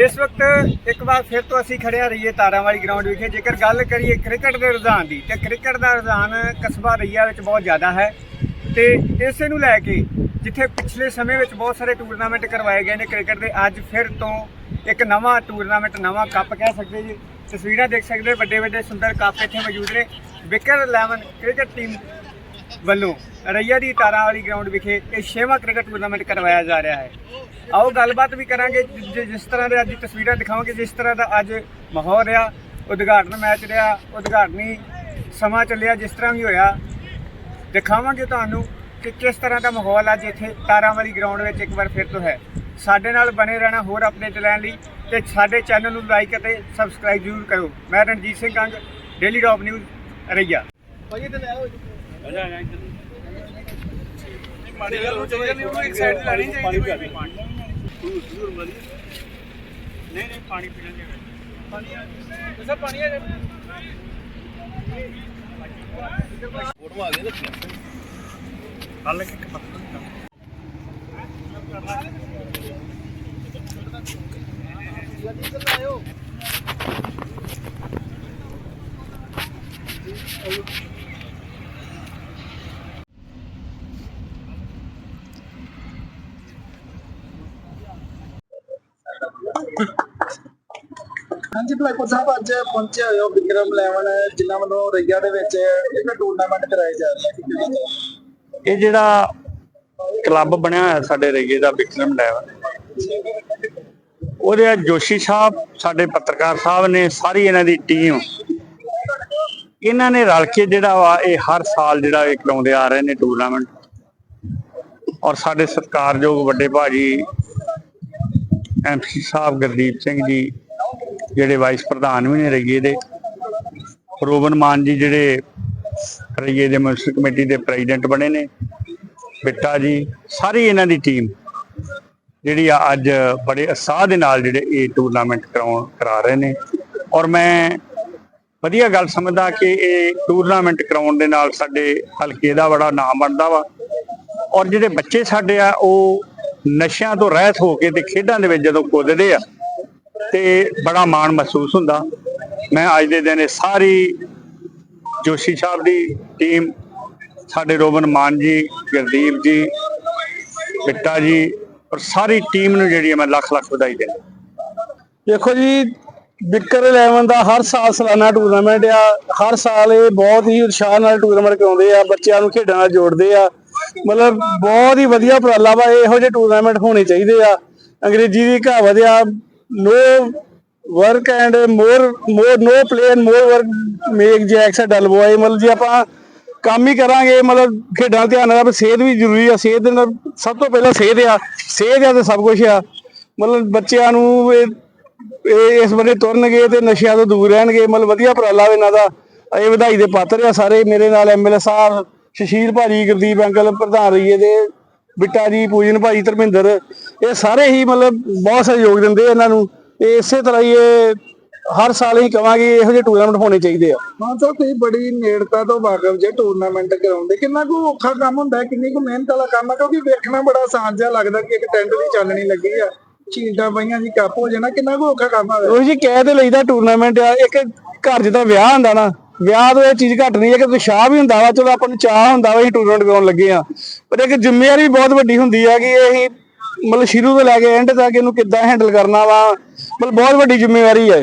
ਇਸ ਵਕਤ ਇੱਕ ਵਾਰ ਫਿਰ ਤੋਂ ਅਸੀਂ ਖੜਿਆ ਰਹੀਏ ਤਾਰਾਂ ਵਾਲੀ ਗਰਾਊਂਡ ਵਿਖੇ। ਜੇਕਰ ਗੱਲ ਕਰੀਏ ਕ੍ਰਿਕਟ ਦੇ ਰੁਝਾਨ ਦੀ, ਤੇ ਕ੍ਰਿਕਟ ਦਾ ਰੁਝਾਨ ਕਸਬਾ ਰਈਆ ਵਿੱਚ ਬਹੁਤ ਜ਼ਿਆਦਾ ਹੈ। ਤੇ ਇਸੇ ਨੂੰ ਲੈ ਕੇ ਜਿੱਥੇ ਪਿਛਲੇ ਸਮੇਂ ਵਿੱਚ ਬਹੁਤ ਸਾਰੇ ਟੂਰਨਾਮੈਂਟ ਕਰਵਾਏ ਗਏ ਨੇ ਕ੍ਰਿਕਟ ਦੇ, ਅੱਜ ਫਿਰ ਤੋਂ ਇੱਕ ਨਵਾਂ ਟੂਰਨਾਮੈਂਟ ਨਵਾਂ ਕੱਪ ਕਹਿ ਸਕਦੇ ਜੀ। ਤਸਵੀਰਾਂ ਦੇਖ ਸਕਦੇ ਵੱਡੇ ਵੱਡੇ ਸੁੰਦਰ ਕੱਪ ਇੱਥੇ ਮੌਜੂਦ ਨੇ। ਵਿਕਰ 11 ਕ੍ਰਿਕਟ ਟੀਮ ਵੱਲੋਂ ਰਈਆ ਦੀ ਤਾਰਾਂ ਵਾਲੀ ਗਰਾਊਂਡ ਵਿਖੇ ਇਹ ਛੇਵਾਂ ਕ੍ਰਿਕਟ ਟੂਰਨਾਮੈਂਟ ਕਰਵਾਇਆ ਜਾ ਰਿਹਾ ਹੈ। ਆਓ ਗੱਲਬਾਤ ਵੀ ਕਰਾਂਗੇ, ਜਿ- ਜਿਸ ਤਰ੍ਹਾਂ ਦੇ ਅੱਜ ਤਸਵੀਰਾਂ ਦਿਖਾਵਾਂਗੇ, ਜਿਸ ਤਰ੍ਹਾਂ ਦਾ ਅੱਜ ਮਾਹੌਲ ਰਿਹਾ, ਉਦਘਾਟਨ ਮੈਚ ਰਿਹਾ, ਉਦਘਾਟਨੀ ਸਮਾਂ ਚੱਲਿਆ, ਜਿਸ ਤਰ੍ਹਾਂ ਵੀ ਹੋਇਆ। ਦਿਖਾਵਾਂਗੇ ਤੁਹਾਨੂੰ ਕਿ ਕਿਸ ਤਰ੍ਹਾਂ ਦਾ ਮਾਹੌਲ ਅੱਜ ਇੱਥੇ ਤਾਰਾਂ ਵਾਲੀ ਗਰਾਊਂਡ ਵਿੱਚ ਇੱਕ ਵਾਰ ਫਿਰ ਤੋਂ ਹੈ। ਸਾਡੇ ਨਾਲ ਬਣੇ ਰਹਿਣਾ ਹੋਰ ਅਪਡੇਟ ਲੈਣ ਲਈ ਤੇ ਸਾਡੇ ਚੈਨਲ ਨੂੰ ਲਾਈਕ ਅਤੇ ਸਬਸਕ੍ਰਾਈਬ ਜ਼ਰੂਰ ਕਰੋ ਮੈਂ Ranjit Singh Kang daily top news Raiya. ਇੱਕ ਸਾਈਡ ਤੇ ਲੈਣੀ ਚਾਹੀਦੀ ਕੋਈ ਨਹੀਂ ਨਹੀਂ ਪਾਣੀ ਪੀਣਾ ਚਾਹੀਦਾ ਪਾਣੀ ਆ ਸਰ ਪਾਣੀ ਆ ਹੱਲ ਇੱਕ ਪੱਤਰ ਹਾਂਜੀ ਭਲਾਈਪੁਰ ਸਾਹਿਬ, ਅੱਜ ਪਹੁੰਚੇ ਹੋਏ ਹੋ ਵਿਕਰਮ 11 ਜਿਨ੍ਹਾਂ ਵੱਲੋਂ ਰਈਆ ਦੇ ਵਿੱਚ ਇੱਕ ਟੂਰਨਾਮੈਂਟ ਕਰਾਇਆ ਜਾ ਰਿਹਾ ਹੈ ਇਹ ਜਿਹੜਾ ਕਲੱਬ ਬਣਿਆ ਹੋਇਆ ਸਾਡੇ ਰਈਏ ਦਾ ਵਿਕਰਮ ਲੈਵਲ। ਉਹਦੇ ਜੋਸ਼ੀ ਸਾਹਿਬ, ਸਾਡੇ ਪੱਤਰਕਾਰ ਸਾਹਿਬ ਨੇ, ਸਾਰੀ ਇਹਨਾਂ ਦੀ ਟੀਮ ਇਹਨਾਂ ਨੇ ਰਲ ਕੇ ਜਿਹੜਾ ਵਾ, ਇਹ ਹਰ ਸਾਲ ਜਿਹੜਾ ਇਹ ਕਰਾਉਂਦੇ ਆ ਰਹੇ ਨੇ ਟੂਰਨਾਮੈਂਟ ਔਰ ਸਾਡੇ ਸਤਿਕਾਰਯੋਗ ਵੱਡੇ ਭਾਜੀ ਐਮਸੀ ਸਾਹਿਬ ਗੁਰਦੀਪ ਸਿੰਘ ਜੀ, ਜਿਹੜੇ ਵਾਈਸ ਪ੍ਰਧਾਨ ਵੀ ਨੇ ਰਈਏ ਦੇ, ਰੋਬਨ ਮਾਨ ਜੀ ਜਿਹੜੇ ਰਈਏ ਦੇ ਮਿਊਨਿਸਪਲ ਕਮੇਟੀ ਦੇ ਪ੍ਰੈਜ਼ੀਡੈਂਟ ਬਣੇ ਨੇ, ਬਿੱਟਾ ਜੀ, ਸਾਰੀ ਇਹਨਾਂ ਦੀ ਟੀਮ ਜਿਹੜੀ ਆ ਅੱਜ ਬੜੇ ਉਤਸ਼ਾਹ ਦੇ ਨਾਲ ਜਿਹੜੇ ਇਹ ਟੂਰਨਾਮੈਂਟ ਕਰਾਉਣ, ਕਰਾ ਰਹੇ ਨੇ। ਔਰ ਮੈਂ ਵਧੀਆ ਗੱਲ ਸਮਝਦਾ ਕਿ ਇਹ ਟੂਰਨਾਮੈਂਟ ਕਰਾਉਣ ਦੇ ਨਾਲ ਸਾਡੇ ਹਲਕੇ ਦਾ ਬੜਾ ਨਾਮ ਬਣਦਾ ਵਾ। ਔਰ ਜਿਹੜੇ ਬੱਚੇ ਸਾਡੇ ਆ, ਉਹ ਨਸ਼ਿਆਂ ਤੋਂ ਰਹਿਤ ਹੋ ਕੇ ਤੇ ਖੇਡਾਂ ਦੇ ਵਿੱਚ ਜਦੋਂ ਕੁੱਦਦੇ ਆ, ਤੇ ਬੜਾ ਮਾਣ ਮਹਿਸੂਸ ਹੁੰਦਾ। ਮੈਂ ਅੱਜ ਦੇ ਦਿਨ ਇਹ ਸਾਰੀ ਜੋਸ਼ੀ ਸਾਹਿਬ ਦੀ ਟੀਮ, ਸਾਡੇ ਰੋਬਨ ਮਾਨ ਜੀ, ਗੁਰਦੀਪ ਜੀ, ਬਿੱਟਾ ਜੀ, ਔਰ ਸਾਰੀ ਟੀਮ ਨੂੰ ਜਿਹੜੀ ਹੈ ਮੈਂ ਲੱਖ ਲੱਖ ਵਧਾਈ ਦਿੰਦਾ। ਦੇਖੋ ਜੀ, ਵਿਕਰ 11 ਦਾ ਹਰ ਸਾਲ ਸਾਲਾਨਾ ਟੂਰਨਾਮੈਂਟ ਆ। ਹਰ ਸਾਲ ਇਹ ਬਹੁਤ ਹੀ ਉਤਸ਼ਾਹ ਨਾਲ ਟੂਰਨਾਮੈਂਟ ਕਰਾਉਂਦੇ ਆ, ਬੱਚਿਆਂ ਨੂੰ ਖੇਡਾਂ ਨਾਲ ਜੋੜਦੇ ਆ। ਮਤਲਬ ਬਹੁਤ ਹੀ ਵਧੀਆ ਉਪਰਾਲਾ ਵਾ, ਇਹੋ ਜਿਹੇ ਟੂਰਨਾਮੈਂਟ ਹੋਣੇ ਚਾਹੀਦੇ ਆ। ਅੰਗਰੇਜ਼ੀ ਦੀ ਕਹਾਵਤ ਆ no work and more more no play and more work make Jack's dull boy ਮਤਲਬ ਜੇ ਆਪਾਂ ਕੰਮ ਹੀ ਕਰਾਂਗੇ, ਮਤਲਬ ਖੇਡਾਂ ਧਿਆਨ ਨਾਲ ਸਿਹਤ ਵੀ ਜ਼ਰੂਰੀ ਆ। ਸਿਹਤ ਦੇ ਨਾਲ ਸਭ ਤੋਂ ਪਹਿਲਾਂ ਸਿਹਤ ਆ ਸਿਹਤ ਆ ਤੇ ਸਭ ਕੁਝ ਆ। ਮਤਲਬ ਬੱਚਿਆਂ ਨੂੰ ਇਹ ਇਸ ਬੰਦੇ ਤੁਰਨਗੇ ਤੇ ਨਸ਼ਿਆਂ ਤੋਂ ਦੂਰ ਰਹਿਣਗੇ। ਮਤਲਬ ਵਧੀਆ ਉਪਰਾਲਾ ਵਾ ਇਹਨਾਂ ਦਾ। ਇਹ ਵਧਾਈ ਦੇ ਪਾਤਰ ਆ ਸਾਰੇ। ਮੇਰੇ ਨਾਲ ਐਮਐਲਏ ਸਾਹਿਬ ਸ਼ਸ਼ੀਲ ਭਾਜੀ ਗੁਰਦੀਪ ਅੰਕਲ ਪ੍ਰਧਾਨ ਰਹੀਏ ਦੇ ਬਿੱਟਾ ਜੀ ਪੂਜਨ ਭਾਜੀ ਧਰਮਿੰਦਰ ਇਹ ਸਾਰੇ ਹੀ ਮਤਲਬ ਬਹੁਤ ਸਹਿਯੋਗ ਦਿੰਦੇ ਆ ਇਹਨਾਂ ਨੂੰ। ਤੇ ਇਸੇ ਤਰ੍ਹਾਂ ਹੀ ਇਹ ਹਰ ਸਾਲ ਹੀ ਕਵਾਂਗੇ ਇਹੋ ਜਿਹੇ ਟੂਰਨਾਮੈਂਟ ਹੋਣੇ ਚਾਹੀਦੇ ਆ। ਹਾਂ ਸਰ ਤੁਸੀਂ ਬੜੀ ਨੇੜਤਾ ਤੋਂ ਵਾਕਫ ਜੇ ਟੂਰਨਾਮੈਂਟ ਕਰਾਉਂਦੇ ਕਿੰਨਾ ਕੁ ਔਖਾ ਕੰਮ ਹੁੰਦਾ ਕਿੰਨੀ ਕੁ ਮਿਹਨਤ ਵਾਲਾ ਕੰਮ ਹੈ ਕਿਉਂਕਿ ਵੇਖਣਾ ਬੜਾ ਆਸਾਨ ਜਿਹਾ ਲੱਗਦਾ ਕਿ ਇੱਕ ਟੈਂਟ ਦੀ ਚਾਨਣੀ ਲੱਗੀ ਆ ਚੀਲਟਾਂ ਪਈਆਂ ਜੀ ਕੱਪ ਹੋ ਜਾਣਾ ਕਿੰਨਾ ਕੁ ਔਖਾ ਕੰਮ ਹੈ ਉਹ ਜੀ ਕਹਿ ਤੇ ਲਈਦਾ ਟੂਰਨਾਮੈਂਟ ਆ ਇੱਕ ਘਰ ਜਿੱਦਾਂ ਵਿਆਹ ਹੁੰਦਾ ਨਾ ਵਿਆਹ ਤੋਂ ਇਹ ਚੀਜ਼ ਘੱਟ ਨਹੀਂ ਹੈ ਕਿ ਉਤਸ਼ਾਹ ਵੀ ਹੁੰਦਾ ਵਾ, ਚਲੋ ਆਪਾਂ ਨੂੰ ਚਾਹ ਹੁੰਦਾ ਵਾ, ਅਸੀਂ ਟੂਰਨਾਮੈਂਟ ਕਰਾਉਣ ਲੱਗੇ ਆ ਪਰ ਇੱਕ ਜ਼ਿੰਮੇਵਾਰੀ ਵੀ ਬਹੁਤ ਵੱਡੀ ਹੁੰਦੀ ਹੈ ਕਿ ਅਸੀਂ ਮਤਲਬ ਸ਼ੁਰੂ ਤੋਂ ਲੈ ਕੇ ਐਂਡ ਤੱਕ ਇਹਨੂੰ ਕਿੱਦਾਂ ਹੈਂਡਲ ਕਰਨਾ ਵਾ। ਮਤਲਬ ਬਹੁਤ ਵੱਡੀ ਜ਼ਿੰਮੇਵਾਰੀ ਹੈ।